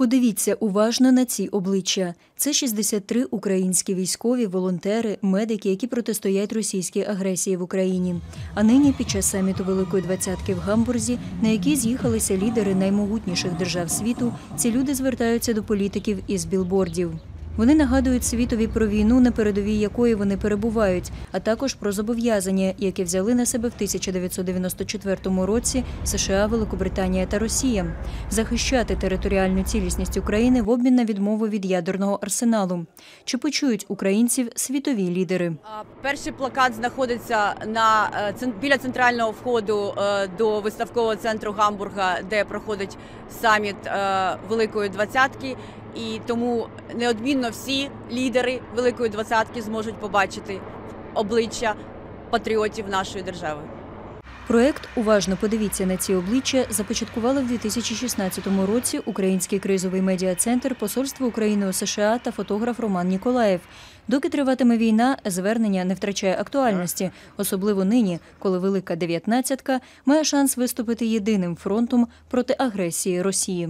Подивіться уважно на ці обличчя. Це 63 українські військові, волонтери, медики, які протистоять російській агресії в Україні. А нині під час саміту Великої двадцятки в Гамбурзі, на який з'їхалися лідери наймогутніших держав світу, ці люди звертаються до політиків із білбордів. Вони нагадують світові про війну, на передовій якої вони перебувають, а також про зобов'язання, які взяли на себе в 1994 році США, Великобританія та Росія, захищати територіальну цілісність України в обмін на відмову від ядерного арсеналу. Чи почують українців світові лідери? Перший плакат знаходиться на е, біля центрального входу е, до виставкового центру Гамбурга, де проходить саміт е, Великої двадцятки. І тому неодмінно всі лідери Великої двадцятки зможуть побачити обличчя патріотів нашої держави. Проект Уважно подивіться на ці обличчя започаткували в 2016 році Український кризовий медіа-центр Посольства України у США та фотограф Роман Ніколаєв. Доки триватиме війна, звернення не втрачає актуальності, особливо нині, коли велика дев'ятнадцятка має шанс виступити єдиним фронтом проти агресії Росії.